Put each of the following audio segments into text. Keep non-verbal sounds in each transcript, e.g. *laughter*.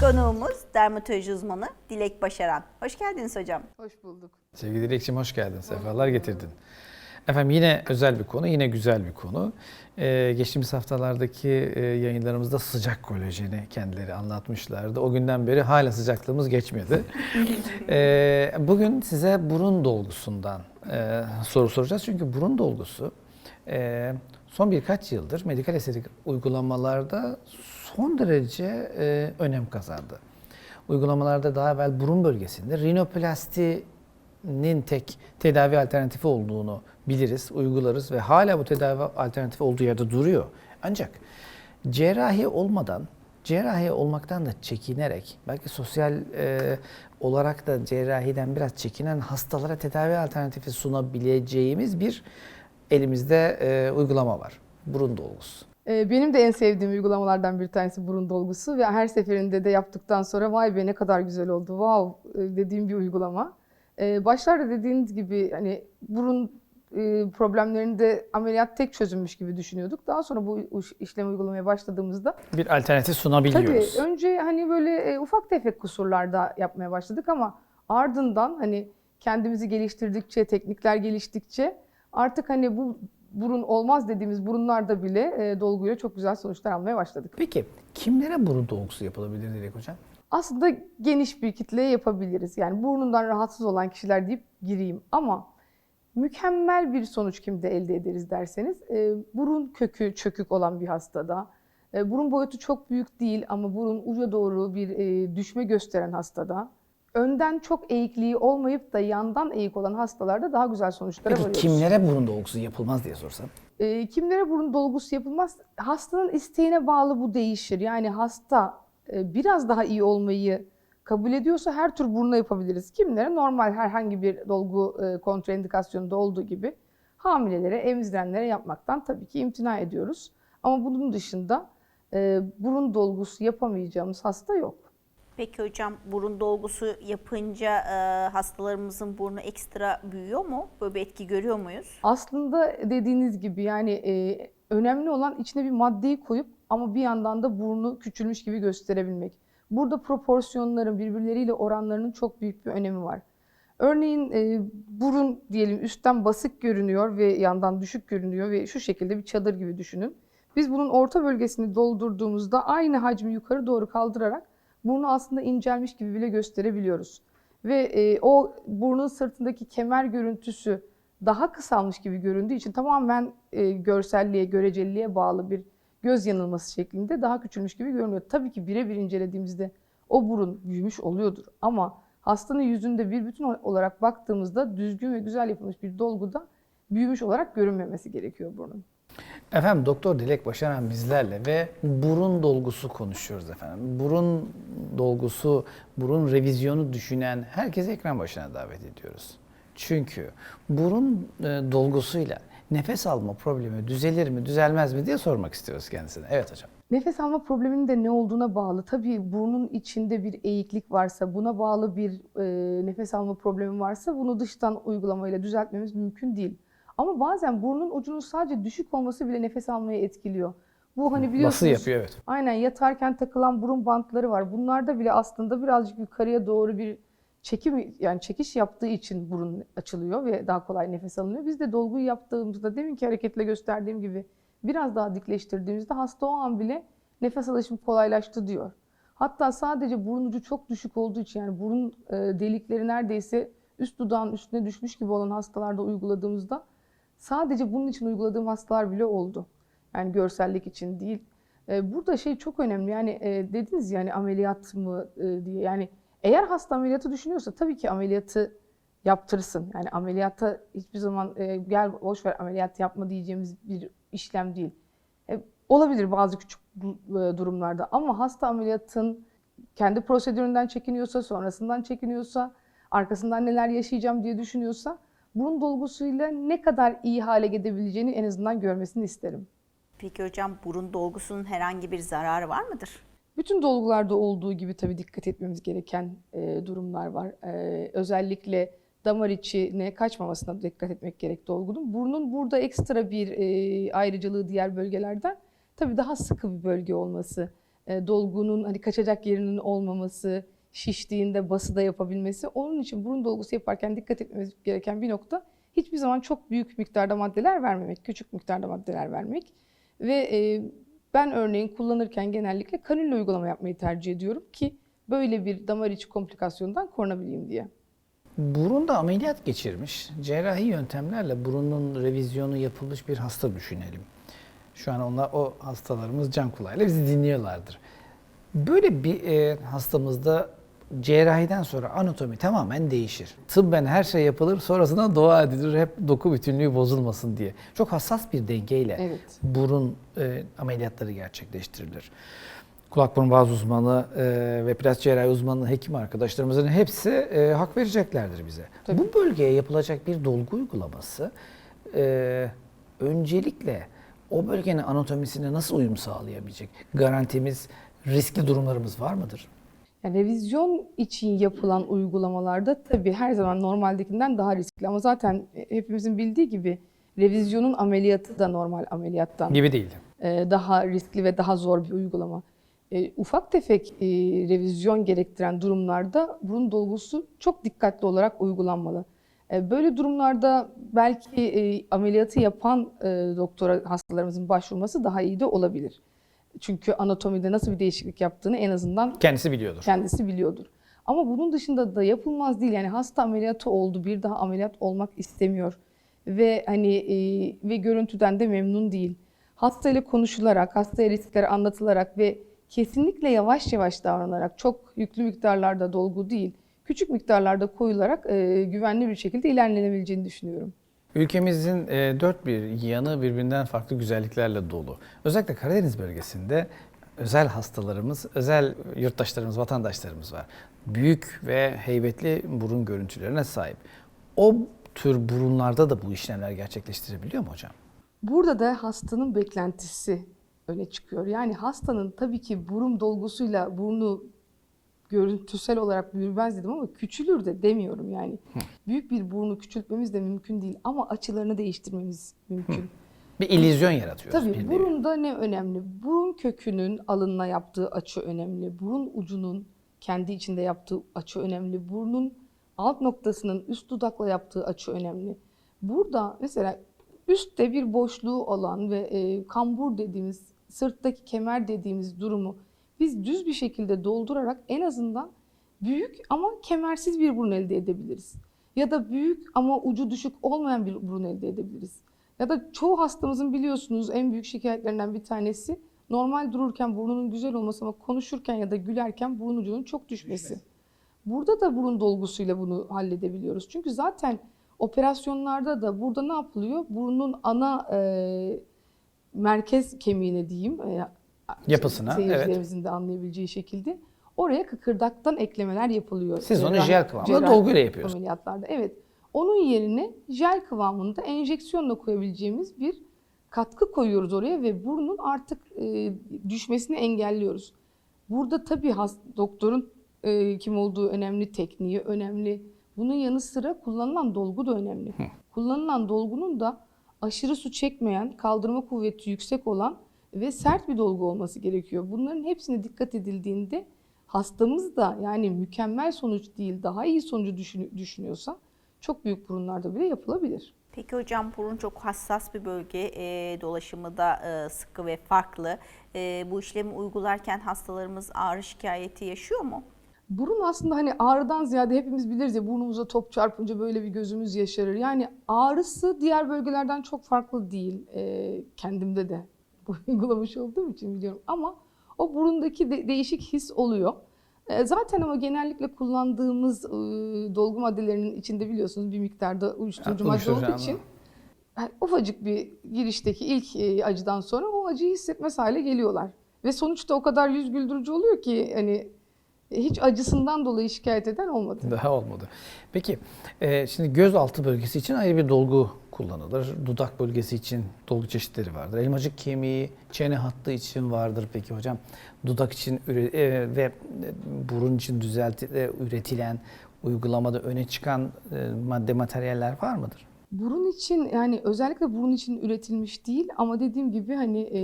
Konuğumuz dermatoloji uzmanı Dilek Başaran. Hoş geldiniz hocam. Hoş bulduk. Sevgili Dilekçim hoş geldin, sefalar getirdin. Efendim yine özel bir konu, yine güzel bir konu. Ee, geçtiğimiz haftalardaki e, yayınlarımızda sıcak kolajeni kendileri anlatmışlardı. O günden beri hala sıcaklığımız geçmedi. *laughs* Ee, bugün size burun dolgusundan e, soru soracağız. Çünkü burun dolgusu e, son birkaç yıldır medikal estetik uygulamalarda son derece e, önem kazandı. Uygulamalarda daha evvel burun bölgesinde rinoplasti tek tedavi alternatifi olduğunu biliriz, uygularız ve hala bu tedavi alternatifi olduğu yerde duruyor. Ancak cerrahi olmadan, cerrahi olmaktan da çekinerek, belki sosyal e, olarak da cerrahiden biraz çekinen hastalara tedavi alternatifi sunabileceğimiz bir elimizde e, uygulama var. Burun dolgusu. Ee, Benim de en sevdiğim uygulamalardan bir tanesi burun dolgusu ve her seferinde de yaptıktan sonra vay be ne kadar güzel oldu, wow e, dediğim bir uygulama. Ee, Başlarda dediğiniz gibi hani burun e, problemlerinde ameliyat tek çözülmüş gibi düşünüyorduk. Daha sonra bu iş- işlemi uygulamaya başladığımızda Bir alternatif tabii sunabiliyoruz. önce hani böyle e, ufak tefek kusurlarda yapmaya başladık ama ardından hani kendimizi geliştirdikçe, teknikler geliştikçe artık hani bu burun olmaz dediğimiz burunlarda bile e, dolguyla çok güzel sonuçlar almaya başladık. Peki kimlere burun dolgusu yapılabilir Dilek Hocam? Aslında geniş bir kitleye yapabiliriz. Yani burnundan rahatsız olan kişiler deyip gireyim ama mükemmel bir sonuç kimde elde ederiz derseniz e, burun kökü çökük olan bir hastada, e, burun boyutu çok büyük değil ama burun uca doğru bir e, düşme gösteren hastada, önden çok eğikliği olmayıp da yandan eğik olan hastalarda daha güzel sonuçlara Peki varıyoruz. kimlere burun dolgusu yapılmaz diye sorsam? E, kimlere burun dolgusu yapılmaz? Hastanın isteğine bağlı bu değişir. Yani hasta e, biraz daha iyi olmayı kabul ediyorsa her tür buruna yapabiliriz. Kimlere? Normal herhangi bir dolgu e, kontraindikasyonunda olduğu gibi hamilelere, emzirenlere yapmaktan tabii ki imtina ediyoruz. Ama bunun dışında e, burun dolgusu yapamayacağımız hasta yok. Peki hocam burun dolgusu yapınca e, hastalarımızın burnu ekstra büyüyor mu? Böyle bir etki görüyor muyuz? Aslında dediğiniz gibi yani e, önemli olan içine bir maddeyi koyup ama bir yandan da burnu küçülmüş gibi gösterebilmek. Burada proporsiyonların birbirleriyle oranlarının çok büyük bir önemi var. Örneğin e, burun diyelim üstten basık görünüyor ve yandan düşük görünüyor ve şu şekilde bir çadır gibi düşünün. Biz bunun orta bölgesini doldurduğumuzda aynı hacmi yukarı doğru kaldırarak burnu aslında incelmiş gibi bile gösterebiliyoruz. Ve e, o burnun sırtındaki kemer görüntüsü daha kısalmış gibi göründüğü için tamamen e, görselliğe, göreceliliğe bağlı bir göz yanılması şeklinde daha küçülmüş gibi görünüyor. Tabii ki birebir incelediğimizde o burun büyümüş oluyordur ama hastanın yüzünde bir bütün olarak baktığımızda düzgün ve güzel yapılmış bir dolguda büyümüş olarak görünmemesi gerekiyor burnun. Efendim Doktor Dilek Başaran bizlerle ve burun dolgusu konuşuyoruz efendim. Burun dolgusu, burun revizyonu düşünen herkesi ekran başına davet ediyoruz. Çünkü burun e, dolgusuyla nefes alma problemi düzelir mi, düzelmez mi diye sormak istiyoruz kendisine. Evet hocam. Nefes alma probleminin de ne olduğuna bağlı. Tabii burnun içinde bir eğiklik varsa, buna bağlı bir e, nefes alma problemi varsa bunu dıştan uygulamayla düzeltmemiz mümkün değil. Ama bazen burnun ucunun sadece düşük olması bile nefes almayı etkiliyor. Bu hani biliyorsunuz. Nasıl yapıyor evet. Aynen yatarken takılan burun bantları var. Bunlarda bile aslında birazcık yukarıya doğru bir çekim yani çekiş yaptığı için burun açılıyor ve daha kolay nefes alınıyor. Biz de dolguyu yaptığımızda deminki hareketle gösterdiğim gibi biraz daha dikleştirdiğimizde hasta o an bile nefes alışım kolaylaştı diyor. Hatta sadece burun ucu çok düşük olduğu için yani burun e, delikleri neredeyse üst dudağın üstüne düşmüş gibi olan hastalarda uyguladığımızda sadece bunun için uyguladığım hastalar bile oldu. Yani görsellik için değil. E, Burada şey çok önemli yani e, dediniz yani ameliyat mı e, diye yani eğer hasta ameliyatı düşünüyorsa tabii ki ameliyatı yaptırsın. Yani ameliyata hiçbir zaman e, gel boş ver ameliyat yapma diyeceğimiz bir işlem değil. E, olabilir bazı küçük du- durumlarda ama hasta ameliyatın kendi prosedüründen çekiniyorsa, sonrasından çekiniyorsa, arkasından neler yaşayacağım diye düşünüyorsa burun dolgusuyla ne kadar iyi hale gelebileceğini en azından görmesini isterim. Peki hocam burun dolgusunun herhangi bir zararı var mıdır? Bütün dolgularda olduğu gibi tabii dikkat etmemiz gereken e, durumlar var. E, özellikle damar içine kaçmamasına dikkat etmek gerek dolgunun. Burnun burada ekstra bir e, ayrıcalığı diğer bölgelerden tabii daha sıkı bir bölge olması. e, dolgunun hani kaçacak yerinin olmaması, şiştiğinde basıda yapabilmesi. Onun için burun dolgusu yaparken dikkat etmemiz gereken bir nokta hiçbir zaman çok büyük miktarda maddeler vermemek, küçük miktarda maddeler vermek. Ve e, ben örneğin kullanırken genellikle kanülle uygulama yapmayı tercih ediyorum ki böyle bir damar içi komplikasyondan korunabileyim diye. Burunda ameliyat geçirmiş, cerrahi yöntemlerle burunun revizyonu yapılmış bir hasta düşünelim. Şu an onlar o hastalarımız can kulağıyla bizi dinliyorlardır. Böyle bir e, hastamızda cerrahiden sonra anatomi tamamen değişir. Tıbben her şey yapılır, sonrasında dua edilir hep doku bütünlüğü bozulmasın diye. Çok hassas bir dengeyle Evet. burun e, ameliyatları gerçekleştirilir. Kulak burun boğaz uzmanı e, ve plastik cerrahi uzmanı hekim arkadaşlarımızın hepsi e, hak vereceklerdir bize. Tabii. Bu bölgeye yapılacak bir dolgu uygulaması e, öncelikle o bölgenin anatomisine nasıl uyum sağlayabilecek? Garantimiz, riskli durumlarımız var mıdır? Yani revizyon için yapılan uygulamalarda tabii her zaman normaldekinden daha riskli ama zaten hepimizin bildiği gibi revizyonun ameliyatı da normal ameliyattan Gibi değildi. e, daha riskli ve daha zor bir uygulama. E, Ufak tefek e, revizyon gerektiren durumlarda burun dolgusu çok dikkatli olarak uygulanmalı. E, Böyle durumlarda belki e, ameliyatı yapan e, doktora hastalarımızın başvurması daha iyi de olabilir. Çünkü anatomide nasıl bir değişiklik yaptığını en azından Kendisi biliyordur. kendisi biliyordur. Ama bunun dışında da yapılmaz değil. Yani hasta ameliyatı oldu, bir daha ameliyat olmak istemiyor ve hani e, ve görüntüden de memnun değil. Hastayla konuşularak, hastaya riskleri anlatılarak ve kesinlikle yavaş yavaş davranarak çok yüklü miktarlarda dolgu değil, küçük miktarlarda koyularak e, güvenli bir şekilde ilerlenebileceğini düşünüyorum. Ülkemizin e, dört bir yanı birbirinden farklı güzelliklerle dolu. Özellikle Karadeniz bölgesinde özel hastalarımız, özel yurttaşlarımız, vatandaşlarımız var. Büyük ve heybetli burun görüntülerine sahip. O tür burunlarda da bu işlemler gerçekleştirebiliyor mu hocam? Burada da hastanın beklentisi öne çıkıyor. Yani hastanın tabii ki burun dolgusuyla burnu görüntüsel olarak büyümez dedim ama küçülür de demiyorum yani. Büyük bir burnu küçültmemiz de mümkün değil ama açılarını değiştirmemiz mümkün. Bir illüzyon yaratıyoruz. Tabii nevi. burunda ne önemli? Burun kökünün alınına yaptığı açı önemli. Burun ucunun kendi içinde yaptığı açı önemli. Burnun alt noktasının üst dudakla yaptığı açı önemli. Burada mesela üstte bir boşluğu olan ve e, kambur dediğimiz, sırttaki kemer dediğimiz durumu biz düz bir şekilde doldurarak en azından büyük ama kemersiz bir burun elde edebiliriz. Ya da büyük ama ucu düşük olmayan bir burun elde edebiliriz. Ya da çoğu hastamızın biliyorsunuz en büyük şikayetlerinden bir tanesi normal dururken burnunun güzel olması ama konuşurken ya da gülerken burun ucunun çok düşmesi. Burada da burun dolgusuyla bunu halledebiliyoruz. Çünkü zaten operasyonlarda da burada ne yapılıyor? Burnun ana e, merkez kemiğine diyeyim, e, Yapısına, seyircilerimizin de anlayabileceği şekilde oraya kıkırdaktan eklemeler yapılıyor. Siz onu Cerrahi- jel kıvamında dolguyla yapıyorsunuz. Ameliyatlarda evet. Onun yerine jel kıvamında enjeksiyonla koyabileceğimiz bir katkı koyuyoruz oraya ve burnun artık e, düşmesini engelliyoruz. Burada tabii has, doktorun e, kim olduğu önemli, tekniği önemli. Bunun yanı sıra kullanılan dolgu da önemli. Kullanılan dolgunun da aşırı su çekmeyen, kaldırma kuvveti yüksek olan ve sert bir dolgu olması gerekiyor. Bunların hepsine dikkat edildiğinde hastamız da yani mükemmel sonuç değil, daha iyi sonucu düşün- düşünüyorsa çok büyük burunlarda bile yapılabilir. Peki hocam burun çok hassas bir bölge. E, dolaşımı da e, sıkı ve farklı. E, bu işlemi uygularken hastalarımız ağrı şikayeti yaşıyor mu? Burun aslında hani ağrıdan ziyade hepimiz biliriz ya burnumuza top çarpınca böyle bir gözümüz yaşarır. Yani ağrısı diğer bölgelerden çok farklı değil. Ee, kendimde de *laughs* uygulamış olduğum için biliyorum. Ama o burundaki de- değişik his oluyor. Ee, zaten ama genellikle kullandığımız e, dolgu maddelerinin içinde biliyorsunuz bir miktarda uyuşturucu madde olduğu için yani ufacık bir girişteki ilk e, acıdan sonra o acıyı hissetmez hale geliyorlar. Ve sonuçta o kadar yüz güldürücü oluyor ki hani hiç acısından dolayı şikayet eden olmadı. Daha olmadı. Peki e, şimdi göz altı bölgesi için ayrı bir dolgu kullanılır. Dudak bölgesi için dolgu çeşitleri vardır. Elmacık kemiği, çene hattı için vardır peki hocam. Dudak için e, ve burun için düzelti, e, üretilen uygulamada öne çıkan e, madde materyaller var mıdır? Burun için yani özellikle burun için üretilmiş değil ama dediğim gibi hani e,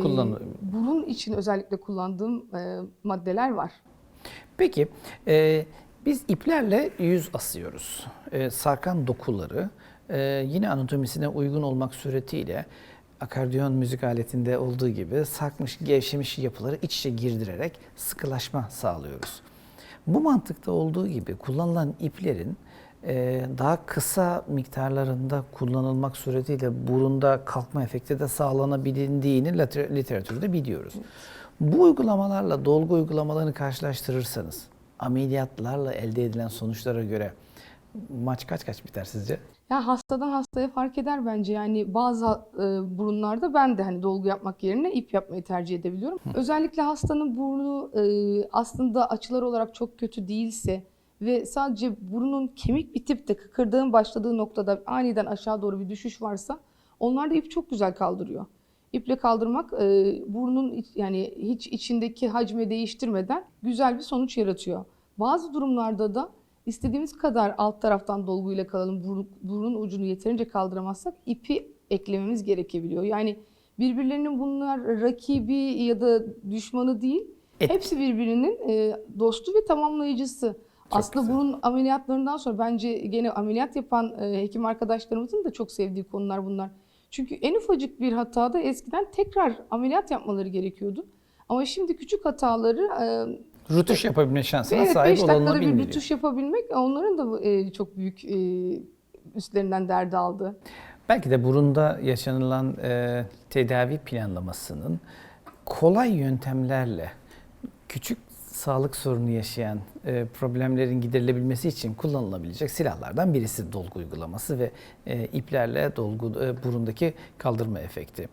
burun için özellikle kullandığım e, maddeler var. Peki e, biz iplerle yüz asıyoruz. E, sarkan dokuları e, yine anatomisine uygun olmak suretiyle akordeon müzik aletinde olduğu gibi sarkmış, gevşemiş yapıları iç içe girdirerek sıkılaşma sağlıyoruz. Bu mantıkta olduğu gibi kullanılan iplerin e, daha kısa miktarlarında kullanılmak suretiyle burunda kalkma efekti de sağlanabildiğini liter- literatürde biliyoruz. Bu uygulamalarla dolgu uygulamalarını karşılaştırırsanız ameliyatlarla elde edilen sonuçlara göre maç kaç kaç biter sizce? Ya hastadan hastaya fark eder bence. Yani bazı e, burunlarda ben de hani dolgu yapmak yerine ip yapmayı tercih edebiliyorum. Özellikle hastanın burnu e, aslında açılar olarak çok kötü değilse ve sadece burnun kemik bitip de kıkırdağın başladığı noktada aniden aşağı doğru bir düşüş varsa onlarda ip çok güzel kaldırıyor. İple kaldırmak e, burnun iç- yani hiç içindeki hacmi değiştirmeden güzel bir sonuç yaratıyor. Bazı durumlarda da istediğimiz kadar alt taraftan dolguyla kalalım, burun, burun ucunu yeterince kaldıramazsak ipi eklememiz gerekebiliyor. Yani birbirlerinin bunlar rakibi ya da düşmanı değil. Et. Hepsi birbirinin e, dostu ve tamamlayıcısı. Aslında güzel. burun ameliyatlarından sonra bence gene ameliyat yapan e, hekim arkadaşlarımızın da çok sevdiği konular bunlar. Çünkü en ufacık bir hatada eskiden tekrar ameliyat yapmaları gerekiyordu. Ama şimdi küçük hataları e, Rutuş yapabilme şansına Evet, sahip 5 dakikada bir rütuş yapabilmek onların da e, çok büyük e, üstlerinden derdi aldı. Belki de burunda yaşanılan e, tedavi planlamasının kolay yöntemlerle küçük sağlık sorunu yaşayan e, problemlerin giderilebilmesi için kullanılabilecek silahlardan birisi dolgu uygulaması ve e, iplerle dolgu e, burundaki kaldırma efekti.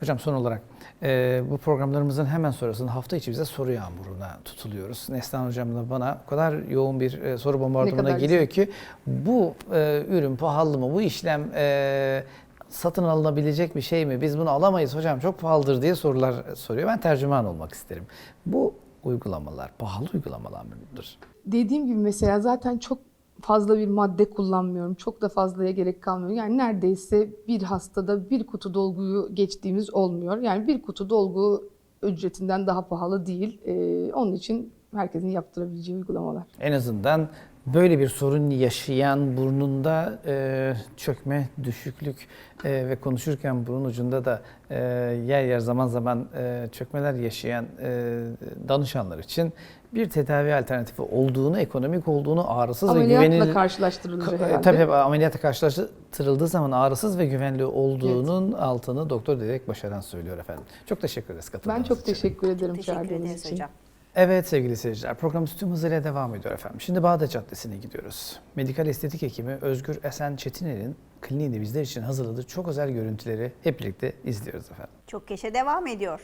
Hocam son olarak e, bu programlarımızın hemen sonrasında hafta içi bize soru yağmuruna tutuluyoruz. Neslihan Hocam'la bana o kadar yoğun bir e, soru bombardımanına kadar geliyor ki bu e, ürün pahalı mı, bu işlem e, satın alınabilecek bir şey mi, biz bunu alamayız hocam çok pahalıdır diye sorular soruyor. Ben tercüman olmak isterim. Bu uygulamalar pahalı uygulamalar mıdır? Dediğim gibi mesela zaten çok fazla bir madde kullanmıyorum. Çok da fazlaya gerek kalmıyor. Yani neredeyse bir hastada bir kutu dolguyu geçtiğimiz olmuyor. Yani bir kutu dolgu ücretinden daha pahalı değil. E, onun için herkesin yaptırabileceği uygulamalar. En azından böyle bir sorun yaşayan burnunda e, çökme, düşüklük e, ve konuşurken burun ucunda da e, yer yer zaman zaman e, çökmeler yaşayan e, danışanlar için bir tedavi alternatifi olduğunu, ekonomik olduğunu, ağrısız ve Ameliyatla güvenilir... karşılaştırılınca Ka- herhalde. Tabii ameliyata karşılaştırıldığı zaman ağrısız ve güvenli olduğunun altını doktor Dedek Başaran söylüyor efendim. Çok teşekkür ederiz Ben katıldığınız çok için. teşekkür ederim Teşekkür çağırdığınız ederiz için. hocam. Evet sevgili seyirciler programımız tüm hızıyla devam ediyor efendim. Şimdi Bağdat Caddesi'ne gidiyoruz. Medikal estetik hekimi Özgür Esen Çetiner'in kliniğinde bizler için hazırladığı çok özel görüntüleri hep birlikte izliyoruz efendim. Çok yaşa devam ediyor.